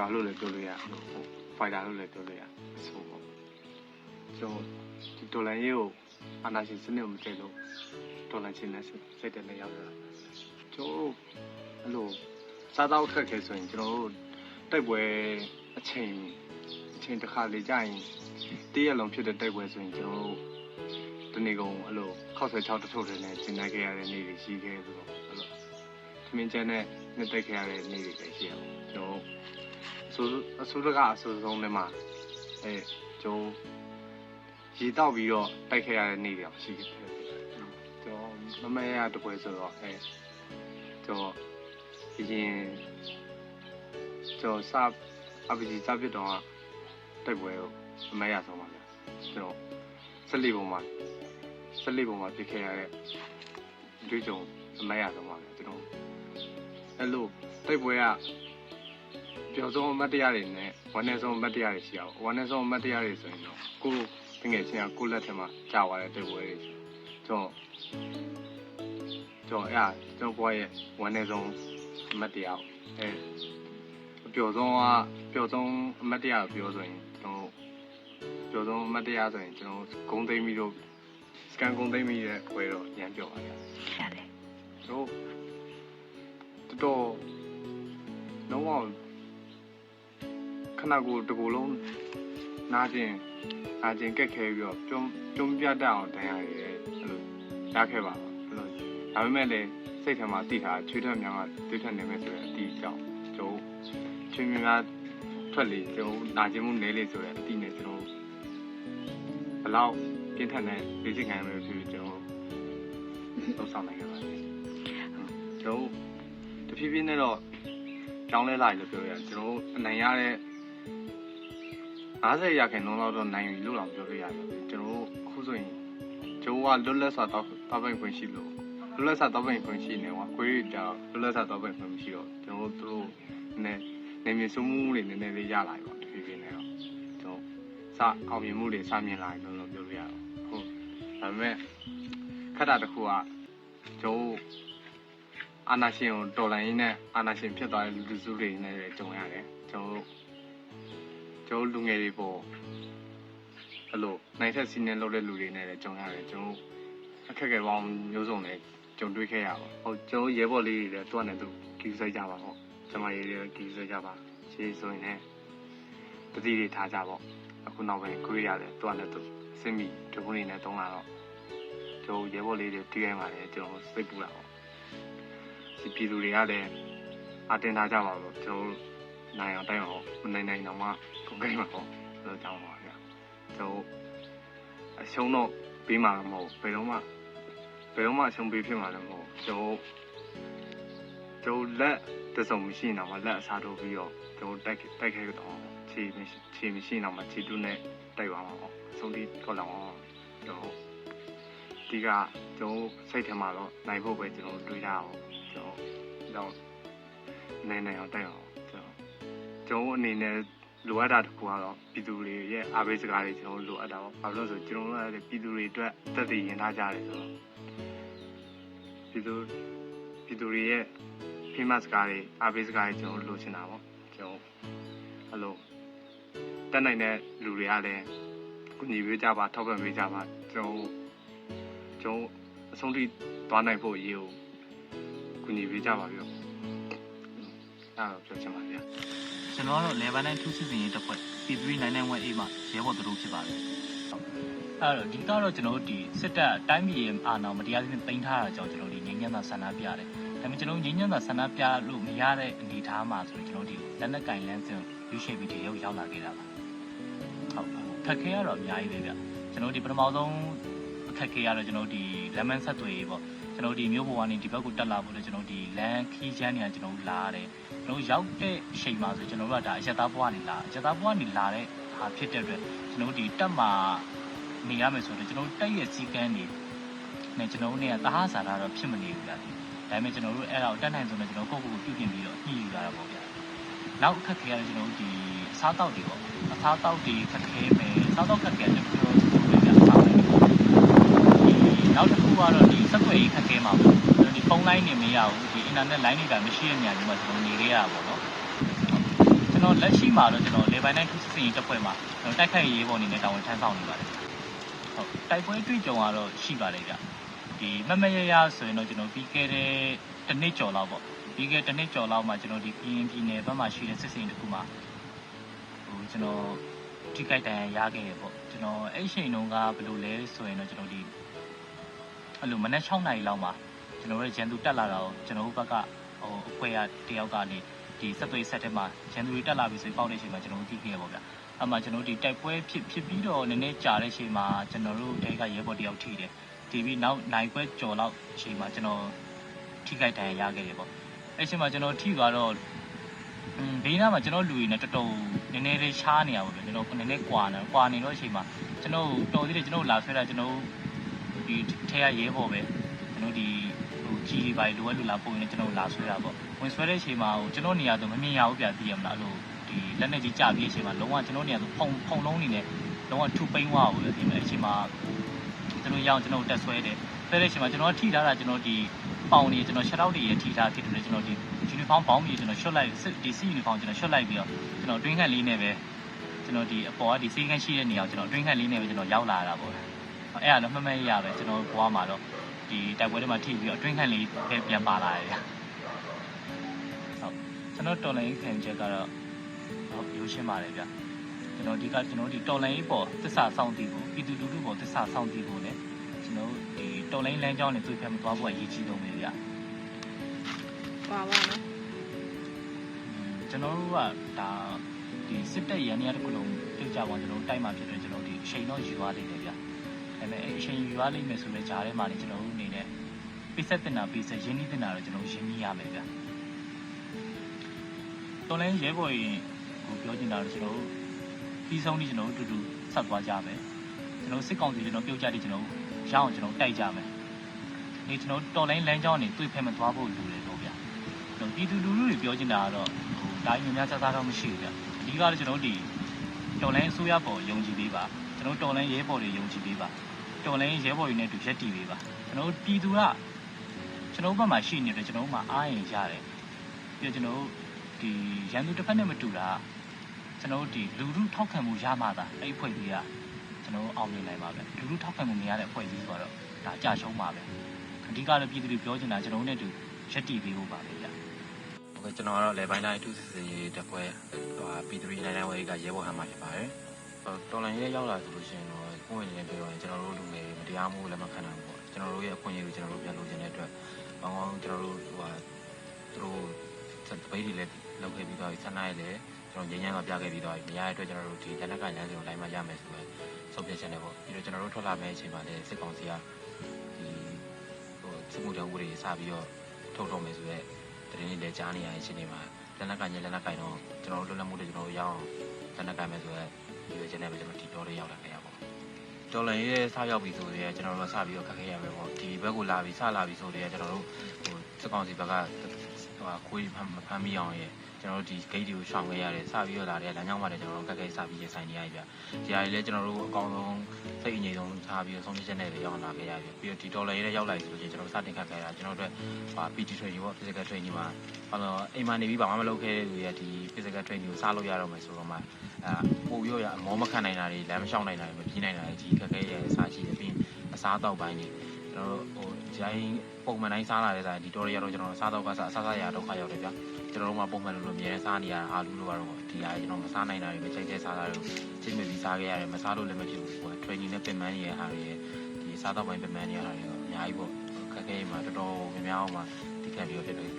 driver လို့လည်းပြောလို့ရဟို fighter လို့လည်းပြောလို့ရဆိုပေါ့ကျွန်တော်ဒီဒေါ်လာရေးကိုအာနာရှင်စနစ်ကိုမတည့်လို့ဒေါ်လာချင်းနဲ့စိတ်တက်နဲ့ရောက်ရတာကျွန်တော်အဲ့လိုစားတော့ခက်ခဲဆိုရင်ကျွန်တော်တို့တိုက်ပွဲအချိန်အချိန်တစ်ခါလေကြာရင်တည့်ရလုံးဖြစ်တဲ့တိုက်ပွဲဆိုရင်ကျွန်တော်တို့ဒီနေ့ကောင်အဲ့လိုခောက်ဆွဲချောက်တထုတ်တယ်နဲ့ကျင်နိုင်ခဲ့ရတဲ့နေ့တွေရှိခဲ့ပြီးတော့အဲ့လိုသမင်းကျန်းနဲ့နှစ်တိုက်ခဲ့ရတဲ့နေ့တွေလည်းရှိအောင်ကျွန်တော်အ ဆိုးအဆိုးတကအဆိုးဆုံးလည်းမှာအဲကျွန်တော်ရေတောက်ပြီးတော့တိုက်ခဲ့ရတဲ့နေ့တွေအောင်ရှိခဲ့တယ်ကျွန်တော်မမရတပွဲဆိုတော့အဲကျွန်တော်ဒီရင်ကျွန်တော်စအပကြီးစပြတော့တိုက်ပွဲကိုမမရဆုံးပါဗျကျွန်တော်ဆက်လေးပုံမှာဆက်လေးပုံမှာပြစ်ခဲ့ရတဲ့တွေးကြုံမမရဆုံးပါဗျကျွန်တော်အဲ့လိုတိုက်ပွဲက ပျော်ဆုံးအမတ်တရားတွေနဲ့ဝမ်းနည်းဆုံးအမတ်တရားတွေရှိအောင်ဝမ်းနည်းဆုံးအမတ်တရားတွေဆိုရင်တော့ကိုယ်ငယ်ချင်းကကိုလက်ထက်မှာကြာသွားတဲ့တိုက်ပွဲတွေကျွန်တော်ကျွန်တော်အဲ့ဒါကျွန်တော်ဘွားရဲ့ဝမ်းနည်းဆုံးအမတ်တရားအဲပျော်ဆုံးကပျော်ဆုံးအမတ်တရားကိုပြောဆိုရင်ကျွန်တော်ပျော်ဆုံးအမတ်တရားဆိုရင်ကျွန်တော်ဂုံသိမ်းပြီးတော့စကန်ဂုံသိမ်းပြီးတဲ့ပွဲတော့ညံပြောပါဗျာရတယ်တို့တော်တော်လုံးဝ ခဏကိုတစ်ကိုယ်လုံးနားခြင်းနားခြင်းကက်ခဲပြီးတော့ပြုံးပြုံးပြတ်တတ်အောင်တန်ရရဲအဲ့လိုရခဲ့ပါအဲ့လိုဒါပေမဲ့လည်းစိတ်ထဲမှာတည်ထားချွေးထက်များကတွေးထက်နေမယ်ဆိုတဲ့အတီးကြောင့်ကျွန်တော်ချွေးများထွက်လေကျွန်တော်နာကျင်မှုနည်းလေဆိုတဲ့အတီးနဲ့ကျွန်တော်ဘလောက်ပြင်းထန်တဲ့ basic ခံရမယ်ဖြစ်ဖြစ်ကျွန်တော်လုံးဆောင်နိုင်ခဲ့ပါတယ်ကျွန်တော်တဖြည်းဖြည်းနဲ့တော့ကြောင်းလဲလာပြီလို့ပြောရတယ်ကျွန်တော်အနိုင်ရတဲ့ 50ရာခိုင်နှုန်းလောက်တော့နိုင်ပြီလို့တော့ပြောလို့ရတယ်ကျွန်တော်အခုဆိုရင်ကျွန်တော်ကလွတ်လပ်စွာတောက်တောက်ပိုင်ခွင့်ရှိလို့လွတ်လပ်စွာတောက်ပိုင်ခွင့်ရှိနေကွာကိုရီးကြောင်လွတ်လပ်စွာတောက်ပိုင်ခွင့်မရှိတော့ကျွန်တော်တို့နည်းနေမြေစုမှုတွေနည်းနည်းလေးရလာပြီပေါ့တဖြည်းဖြည်းနဲ့တော့ကျွန်တော်စအောင်မြင်မှုတွေစမြင်လာပြီလို့တော့ပြောလို့ရတယ်ဟုတ်ဒါပေမဲ့ခက်တာတစ်ခုကကျွန်တော်အာနာရှင်ကိုတော်လိုင်းရင်းနဲ့အာနာရှင်ဖြစ်သွားတဲ့လူလူစုတွေနဲ့လည်းကြုံရတယ်ကျွန်တော်တို့ ကျွန်တော်တို့လူငယ်တွေပေါ့အဲ့လိုနိုင်ဆက်စီးနေလုပ်တဲ့လူတွေနဲ့လည်းကြုံရတယ်ကျွန်တော်တို့အခက်အခဲပေါင်းမျိုးစုံနဲ့ကြုံတွေ့ခဲ့ရပါဟုတ်ကျွန်တော်ရဲဘော်လေးတွေလည်းတွန်းနေသူကီးဆွဲကြပါပေါ့ကျမရေးတွေကီးဆွဲကြပါရှေးဆိုရင်လည်းတတိတွေထားကြပေါ့အခုနောက်ပိုင်းကိုရရတယ်တွန်းနေသူစင်မီဒီခုနေနဲ့တုံးလာတော့ကျွန်တော်ရဲဘော်လေးတွေတွေ့ရပါတယ်ကျွန်တော်စိတ်ပူတာပေါ့ဒီပြည်သူတွေကလည်းအတင်ထားကြပါလို့ကျွန်တော်တို့ နိုင်အောင်တိုက်အောင်မနိုင်နိုင်တော့မှကုန်ကိန်းမှာပေါ့ဆိုတော့ကြောင်းပါဗျာကျွန်တော်အရှုံးတော့ပေးမှာမဟုတ်ဘယ်တော့မှဘယ်တော့မှအရှုံးပေးဖြစ်မှာလည်းမဟုတ်ကျွန်တော်ကျွန်တော်လက်တစုံမရှိနေတော့မှလက်အစားထိုးပြီးတော့ကျွန်တော်တိုက်တိုက်ခဲတော့ခြေမရှိခြေမရှိနေတော့မှခြေတူးနဲ့တိုက်ပါမှာပေါ့အဆုံးထိထွက်လာအောင်ကျွန်တော်ဒီကကျွန်တော်စိတ်ထဲမှာတော့နိုင်ဖို့ပဲကျွန်တော်တွေးထားအောင်ကျွန်တော်တော့နိုင်နိုင်အောင်တိုက်အောင်ကျွန်တော် ကျွန်တော်အနေနဲ့လိုအပ်တာတစ်ခုကတော့ပြည်သူတွေရဲ့အားပေးစကားတွေကျွန်တော်လိုအပ်တာပေါ့။ဘာလို့လဲဆိုကျွန်တော်တို့ကပြည်သူတွေအတွက်တက်တည်ရင်ထားကြတယ်ဆိုတော့ပြည်သူပြည်သူတွေရဲ့ဖိမစကားတွေအားပေးစကားတွေကျွန်တော်လိုချင်တာပေါ့။ကျွန်တော်အဲ့လိုတက်နိုင်တဲ့လူတွေကလည်းကုညီပေးကြပါထောက်ပံ့ပေးကြပါကျွန်တော်ကျွန်တော်အဆုံးထိသွားနိုင်ဖို့အရေးကိုကူညီပေးကြပါပြောအဲ့တော့ပြောချင်ပါဗျာ ကျွန်တော်ကတော့ level 9 2 season ရေးတစ်ဖွဲ့ P3991A မှာရဲဘော်တို့ဖြစ်ပါတယ်ဟုတ်အဲ့တော့ဒီကတော့ကျွန်တော်တို့ဒီစစ်တပ်တိုင်းပြည်ရဲ့အာဏာမတရားသဖြင့်တင်ထားတာကြောင့်ကျွန်တော်ဒီငြိမ်းချမ်းသာဆန္ဒပြတယ်ဒါပေမဲ့ကျွန်တော်ငြိမ်းချမ်းသာဆန္ဒပြလို့မရတဲ့အနေအထားမှာဆိုရင်ကျွန်တော်ဒီလက်နက်ကင်လန်းစင်ရွေးချယ်ပြီးဒီရောက်ရောက်လာခဲ့တာပါဟုတ်ခက်ခဲရတော့အများကြီးပဲဗျကျွန်တော်ဒီပထမဆုံးအခက်ခဲရတော့ကျွန်တော်ဒီ lemon ဆက်သွေးရေးပေါ့ကျွန်တော်ဒီမြို့ပေါ်ကနေဒီဘက်ကိုတက်လာဖို့လည်းကျွန်တော်ဒီလမ်းခီးချမ်းနေကျွန်တော်လာရတယ် ကျွန်တော်ရောက်တဲ့အချိန်မှာဆိုကျွန်တော်တို့ကဒါအရက်သားဘွားနေလာအရက်သားဘွားနေလာတဲ့ဟာဖြစ်တဲ့အတွက်ကျွန်တော်တို့ဒီတက်မှာနေရမယ်ဆိုတော့ကျွန်တော်တို့တက်ရဲ့စီကန်းနေနဲ့ကျွန်တော်တို့နေကသဟဆာတာတော့ဖြစ်မနေဘူးလားဒီဒါပေမဲ့ကျွန်တော်တို့အဲ့ဒါကိုတက်နိုင်ဆုံးနဲ့ကျွန်တော်ကိုယ့်ကိုယ်ကိုပြုပြင်ပြီးတော့ညှိယူလာတာပေါ့ဗျာနောက်အခက်ခဲကတော့ကျွန်တော်တို့ဒီအစားတောက်တွေပေါ့အစားတောက်တွေခက်ခဲမယ်အစားတောက်ခက်ခဲတယ်ပြောလို့ဆိုလို့ရတာပါပဲဒီနောက်တစ်ခုကတော့ဒီစက်ွယ်ရေးခက်ခဲမှာပေါ့ ဖုန်းလိုင်းနေမရဘူးဒီအင်တာနက်လိုင်းတွေကမရှိတဲ့နေရာတွေမှာကျွန်တော်နေရရပါတော့ကျွန်ကျွန်တော်လက်ရှိမှာတော့ကျွန်တော်လေပိုင်းတိုင်းထူးစစ်စင်ရေးတပ်ဖွဲ့မှာကျွန်တော်တိုက်ခိုက်ရေးပေါ်အနေနဲ့တာဝန်ထမ်းဆောင်နေပါတယ်ဟုတ်တိုက်ပွဲတွေ့ကြုံကတော့ရှိပါတယ်ဗျဒီမမရရဆိုရင်တော့ကျွန်တော်ပြီးခဲ့တဲ့တစ်နှစ်ကျော်လောက်ပေါ့ပြီးခဲ့တစ်နှစ်ကျော်လောက်မှာကျွန်တော်ဒီပြည်ရင်ပြည်နယ်ဘက်မှာရှိတဲ့စစ်စင်ရေးတစ်ခုမှာဟိုကျွန်တော်ထိခိုက်ဒဏ်ရာရခဲ့ရပေါ့ကျွန်တော်အဲ့အချိန်တုန်းကဘယ်လိုလဲဆိုရင်တော့ကျွန်တော်ဒီအဲ့လိုမနက်6နာရီလောက်မှာ ကျွန်တော်ရဲ့ဂျန်သူတက်လာတော့ကျွန်တော်တို့ဘက်ကဟိုအဖွဲ့ရတယောက်ကနေဒီဆက်သွေးဆက်ထဲမှာရန်သူတွေတက်လာပြီဆိုရင်ပေါက်တဲ့အချိန်မှာကျွန်တော်တို့သိခဲ့ရပါဗျာ။အဲ့မှာကျွန်တော်တို့ဒီတိုက်ပွဲဖြစ်ဖြစ်ပြီးတော့နည်းနည်းကြာတဲ့အချိန်မှာကျွန်တော်တို့တဲကရဲဘော်တယောက်ထိတယ်။ဒီပြီးနောက်နိုင်ပွဲကြော်လောက်အချိန်မှာကျွန်တော်ထိခိုက်ဒဏ်ရာရခဲ့တယ်ပေါ့။အဲ့အချိန်မှာကျွန်တော်ထိသွားတော့อืมဘေးနားမှာကျွန်တော်လူတွေနဲ့တော်တော်နည်းနည်းလေးရှားနေရပါဗျာ။ကျွန်တော်နည်းနည်းကွာနေကွာနေတော့အချိန်မှာကျွန်တော်တော်သေးတယ်ကျွန်တော်လာဆွဲတာကျွန်တော်ဒီထဲကရဲဘော်ပဲကျွန်တော်ဒီ ဟိုကြီးတွေပါလိုအပ်လို့လာပုံနေကျွန်တော်လာဆွဲတာပေါ့ဝင်ဆွဲတဲ့အချိန်မှာဟိုကျွန်တော်နေရာဆိုမမြင်ရဘူးပြသိရမလားအဲ့လိုဒီလက်နဲ့ကြီးကြပြီးတဲ့အချိန်မှာလုံးဝကျွန်တော်နေရာဆိုဖုံဖုံလုံးနေနဲ့လုံးဝထူပိန်းသွားဘူးလေဒီမဲ့အချိန်မှာကျွန်တော်ရအောင်ကျွန်တော်တက်ဆွဲတယ်ဆွဲတဲ့အချိန်မှာကျွန်တော်ထိထားတာကျွန်တော်ဒီပေါင်နေကျွန်တော်ရှက်တော့တွေရထိထားဖြစ်တယ်ကျွန်တော်ဒီယူနီဖောင်းဘောင်းပြီးကျွန်တော်ရှော့လိုက်စစ်ဒီစီယူနီဖောင်းကျွန်တော်ရှော့လိုက်ပြီးတော့ကျွန်တော်တွင်းခန့်လေးနဲ့ပဲကျွန်တော်ဒီအပေါ်ကဒီစီကန်းရှိတဲ့နေရာကိုကျွန်တော်တွင်းခန့်လေးနဲ့ပဲကျွန်တော်ရောက်လာတာပေါ့အဲ့အဲ့ဒါတော့မှတ်မှတ်ရပဲကျွန်တော်ဘွားမှာတော့ ဒီတိုက်ပွဲတွေမှာထိပြီးတော့တွင်းခန့်လေးပဲပြန်ပါလာတယ်ဗျာကျွန်တော်တော်လိုင်းခံချက်ကတော့ဟောပြောရှင်းပါတယ်ဗျကျွန်တော်ဒီကကျွန်တော်ဒီတော်လိုင်းပေါ်သစ္စာစောင့်တည်ဖို့ပြည်သူလူထုပေါ်သစ္စာစောင့်တည်ဖို့ ਨੇ ကျွန်တော်ဒီတော်လိုင်းလမ်းကြောင်းနဲ့တွေ့ဖက်မသွားဖို့အရေးကြီးဆုံးပဲဗျပါပါနော်ကျွန်တော်တို့ကဒါဒီစစ်တပ်ရန်နေရာတစ်ခုလုံးပြုတ်ကြအောင်ကျွန်တော်တိုက်မှာဖြစ်တယ်ကျွန်တော်ဒီအချိန်တော့ယူသွားလိမ့်မယ်ဗျ ဒါပေမဲ့အဲ့အချိန်ယူသွားလိမ့်မယ်ဆိုတဲ့ဂျားထဲမှာနေကျွန်တော်တို့အနေနဲ့ပိဆက်တင်တာပိဆက်ရင်းနှီးတင်တာတော့ကျွန်တော်ရင်းနှီးရမယ်ဗျတော်လိုင်းရဲဘော်ရင်ကိုပြောချင်တာတော့ကျွန်တော်တို့ပြီးဆုံးနေကျွန်တော်တို့အတူတူဆက်သွားကြမယ်ကျွန်တော်စစ်ကောင်စီကျွန်တော်ပြုတ်ကြတယ်ကျွန်တော်ရအောင်ကျွန်တော်တိုက်ကြမယ်ဒီကျွန်တော်တော်လိုင်းလမ်းကြောင်းနေတွေ့ဖက်မသွားဖို့လိုတယ်ပေါ့ဗျကျွန်တော်ပြည်သူလူထုတွေပြောချင်တာကတော့ဟိုတိုင်းများများခြားခြားတော့မရှိဘူးဗျအဓိကတော့ကျွန်တော်ဒီတော်လိုင်းအစိုးရပေါ်ယုံကြည်ပေးပါကျွန်တော်တော်လိုင်းရဲဘော်တွေယုံကြည်ပေးပါ တော်လိုင်းရဲဘော်တွေနဲ့အတူရက်တည်ပေးပါကျွန်တော်ပြည်သူကကျွန်တော်ဘက်မှာရှိနေတယ်ကျွန်တော်မှအားရင်ရတယ်ပြီးတော့ကျွန်တော်ဒီရန်သူတစ်ဖက်နဲ့မတူတာကျွန်တော်ဒီလူထုထောက်ခံမှုရမှသာအဲ့ဒီဖွဲ့ကြီးကကျွန်တော်အောင်မြင်နိုင်ပါပဲလူထုထောက်ခံမှုမရတဲ့ဖွဲ့ကြီးဆိုတော့ဒါကြာရှုံးပါပဲအဓိကတော့ပြည်သူတွေပြောချင်တာကျွန်တော်တို့နဲ့အတူရက်တည်ပေးဖို့ပါပဲဗျဟုတ်ကဲ့ကျွန်တော်ကတော့လေပိုင်းတိုင်း2စစ်စစ်ရေးတက်ပွဲဟို P399 ဝေးကရဲဘော်ဟမ်းမှာဖြစ်ပါတယ်ဟို တော်လန်ရဲရောက်လာဆိုလို့ရှိရင်တော့ကိုယ်ဝင်နေပြောရင်ကျွန်တော်တို့လူငယ်မတရားမှုလည်းမခံနိုင်ဘူးပေါ့ကျွန်တော်တို့ရဲ့အခွင့်အရေးကိုကျွန်တော်တို့ပြန်လို့ခြင်းတဲ့အတွက်ဘောင်းဘောင်းကျွန်တော်တို့ဟိုဟာသူတို့စပိတ်တွေလည်းလုပ်ခဲ့ပြီးတော့ဆန္ဒရည်လည်းကျွန်တော်ငြိမ်းချမ်းတော့ပြခဲ့ပြီးတော့မရတဲ့အတွက်ကျွန်တော်တို့ဒီလက်နက်ကညစီကိုလိုက်မှရမယ်ဆိုတော့ဆုံးဖြတ်ချက်နဲ့ပေါ့ပြီးတော့ကျွန်တော်တို့ထွက်လာမယ့်အချိန်မှာလည်းစစ်ကောင်စီကဒီဟိုစစ်မှုထမ်းဥပဒေစပြီးတော့ထုတ်တော့မယ်ဆိုတော့တရင်လေးကြားနေရတဲ့အချိန်တွေမှာလက်နက်ကညလက်နက်ကင်တော့ကျွန်တော်တို့လွတ်လပ်မှုတွေကျွန်တော်တို့ရအောင်လက်နက်ကင်မယ်ဆိုတော့ ဒီရွေးချက်နဲ့ပဲကျွန်တော်ဒီတော်လေးရောက်လာခဲ့ရပါဘူး။တော်လည်းရဲ့စရောက်ပြီဆိုတော့ကျွန်တော်တို့စပြီးတော့ခက်ခဲရမယ်ပေါ့ဒီဘက်ကိုလာပြီးစလာပြီဆိုတော့ကျွန်တော်တို့ဟိုစစ်ကောင်စီဘက်ကဟိုခွေးဖမ်းဖမ်းမိအောင်ရဲ့ ကျွန်တော်တို့ဒီ gate တွေကိုရှောင်ခဲ့ရတယ်စပြီးတော့လာတဲ့လမ်းကြောင်းမှာလည်းကျွန်တော်တို့ခက်ခဲစပြီးရဆိုင်နေရပြီဗျ။ဒီဟာတွေလည်းကျွန်တော်တို့အကောင်းဆုံးစိတ်အငြိမ်ဆုံးထားပြီးတော့ဆုံးဖြတ်ချက်နဲ့ပဲရောက်လာခဲ့ရပြီ။ပြီးတော့ဒီတော်လည်းရဲ့ရောက်လာပြီဆိုရင်ကျွန်တော်တို့စတင်ခက်ခဲရကျွန်တော်တို့ဟာ PT training ပေါ့ physical training မှာဘာလို့အိမ်မှာနေပြီးဘာမှမလုပ်ခဲ့တဲ့လူတွေကဒီ physical training ကိုစားလို့ရတော့မယ်ဆိုတော့မှအဲပို့ရောရအမောမခံနိုင်တာတွေလမ်းမလျှောက်နိုင်တာတွေမပြေးနိုင်တာတွေကြီးခက်ခဲရဲ့အစားရှိတယ်ပြီးအစားအသောက်ပိုင်းတွေ ကျွန်တော်တို့ဟိုဂျိုင်းပုံမှန်တိုင်းစားလာတဲ့ဆိုင်ဒီတော်ရရတော့ကျွန်တော်စားတော့ကစားအစားစားရဒုက္ခရောက်တယ်ဗျကျွန်တော်တို့မှပုံမှန်လိုလိုအများစားနေရတာအာလူလိုပါတော့ဒီဟာကျွန်တော်မစားနိုင်တာတွေပဲချိန်ချိန်စားတာတွေချိန်မပြီးစားခဲ့ရတယ်မစားလို့လည်းမဖြစ်ဘူးဟို training နဲ့ပြင်ပန်းနေရဟာတွေဒီစားတော့ပိုင်းပြင်ပန်းနေရတာတွေအများကြီးပေါ့ခက်ခဲမှာတော်တော်များများအောင်မှာဒီကံပြီးတော့ဖြစ်တယ်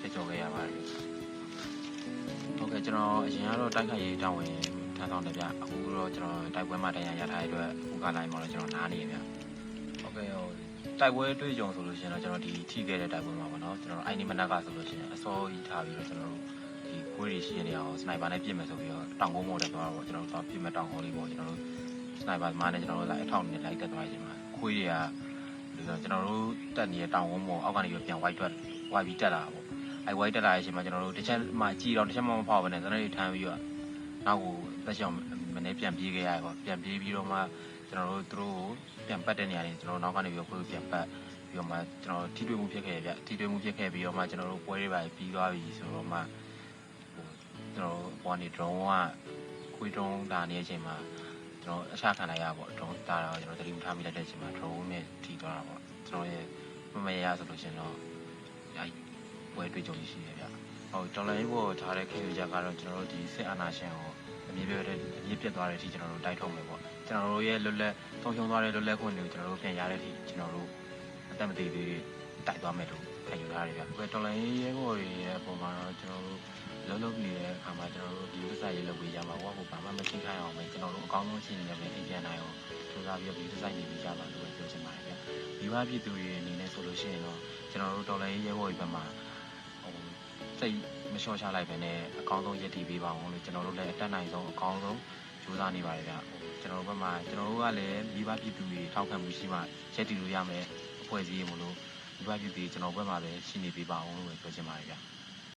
ချက်ကြော်ခဲ့ရပါတယ်။ဟုတ်ကဲ့ကျွန်တော်အရင်ကတော့တိုက်ခိုက်ရေးတောင်းဝင်ထမ်းဆောင်တယ်ဗျ။အခုတော့ကျွန်တော်တိုက်ပွဲမှာတရားရထားတဲ့အတွက်အခုကလိုင်းမှာတော့ကျွန်တော်နားနေရဗျ။ ဟုတ်ကဲ့ဟိုတိုက်ပွဲတွေ့ကြုံဆိုလို့ရှိရင်တော့ကျွန်တော်ဒီထိခဲ့တဲ့တိုက်ပွဲမှာပေါ့နော်။ကျွန်တော်အိုင်နီမနက်ကဆိုလို့ရှိရင်အစောကြီးထားပြီးတော့ကျွန်တော်တို့ဒီခွေးတွေရှိနေအောင်စနိုက်ပါနဲ့ပြစ်မယ်ဆိုပြီးတော့တောင်ကုန်းမော်တက်သွားတော့ကျွန်တော်တို့ပြစ်မဲ့တောင်ကုန်းလေးပေါ့ကျွန်တော်တို့စနိုက်ပါသမားနဲ့ကျွန်တော်တို့လိုက်အထောက်နဲ့လိုက်တက်သွားခြင်းမှာခွေးတွေကကျွန်တော်တို့တက်နေတဲ့တောင်ကုန်းမော်အောက်ကနေပြီးပြန်ဝိုက်ထွက်ဝိုက်ပြီးတက်လာတာပေါ့အဲဝိုင်းတက်လာတဲ့အချိန်မှာကျွန်တော်တို့တစ်ချက်မှကြည်တော့တစ်ချက်မှမဖောက်ဘဲနဲ့သနတွေထမ်းပြီးတော့နောက်ကိုသက်ချောင်မနေ့ပြန်ပြေးခဲ့ရတယ်ပေါ့ပြန်ပြေးပြီးတော့မှ ကျွန်တော်တို့သူတို့ကိုပြန်ပတ်တဲ့နေရာတွေကျွန်တော်နောက်ကနေပြီးတော့ကိုယ်ပြန်ပတ်ပြီးတော့မှကျွန်တော်ထိတွေ့မှုဖြစ်ခဲ့ရဗျထိတွေ့မှုဖြစ်ခဲ့ပြီးတော့မှကျွန်တော်တို့ပွဲတွေပါပြီးသွားပြီဆိုတော့မှဟိုကျွန်တော်တို့ဘောကနေ drone ကခွေး drone ဒါနေတဲ့အချိန်မှာကျွန်တော်အချခံလိုက်ရပေါ့ drone ဒါတော့ကျွန်တော်တတိမထားမိလိုက်တဲ့အချိန်မှာ drone နဲ့ထိသွားတာပေါ့ကျွန်တော်ရဲ့မမရဆိုလို့ရှိရင်တော့အဲပွဲတွေ့ကြုံရှိရဗျဟုတ်တော်လိုင်းဘောထားတဲ့ခေတ်ကြကတော့ကျွန်တော်တို့ဒီစစ်အာဏာရှင်ကို အမြင့်ပြတ်တဲ့အမြင့်ပြတ်သွားတဲ့အထိကျွန်တော်တို့တိုက်ထုတ်မယ်ပေါ့ကျွန်တော်တို့ရဲ့လွတ်လပ်ဆုံးရှုံးသွားတဲ့လွတ်လပ်ခွင့်တွေကိုကျွန်တော်တို့ပြန်ရတဲ့အထိကျွန်တော်တို့အသက်မသေးသေးတိုက်သွားမယ်လို့ခံယူထားရတယ်ဗျဘယ်တော်လိုင်းရဲဘော်တွေရဲ့အပေါ်မှာတော့ကျွန်တော်တို့လုံးလုံးနေတဲ့အခါမှာကျွန်တော်တို့ဒီဥစ္စာရေးလုပ်ပေးကြမှာဟောကိုဘာမှမသိခိုင်းအောင်ပဲကျွန်တော်တို့အကောင်းဆုံးရှိနေတယ်ပဲအိမ်ပြန်နိုင်အောင်စူးစမ်းပြီးဒီဥစ္စာရေးပေးကြပါလို့ပြောချင်ပါတယ်ဗျမိဘပြည်သူတွေအနေနဲ့ဆိုလို့ရှိရင်တော့ကျွန်တော်တို့တော်လိုင်းရဲဘော်တွေဘက်မှာဟို စိတ်မလျှော့ချလိုက်ပဲနဲ့အကောင်းဆုံးရည်တည်ပေးပါအောင်လို့ကျွန်တော်တို့လည်းအတက်နိုင်ဆုံးအကောင်းဆုံးစူးစမ်းနေပါတယ်ဗျကျွန်တော်တို့ဘက်မှာကျွန်တော်တို့ကလည်းမိဘပြည်သူတွေထောက်ခံမှုရှိမှရက်တည်လို့ရမယ်အဖွဲ့အစည်းရေမလို့မိဘပြည်သူတွေကျွန်တော်ဘက်မှာပဲရှိနေပေးပါအောင်လို့ပြောချင်ပါတယ်ဗျ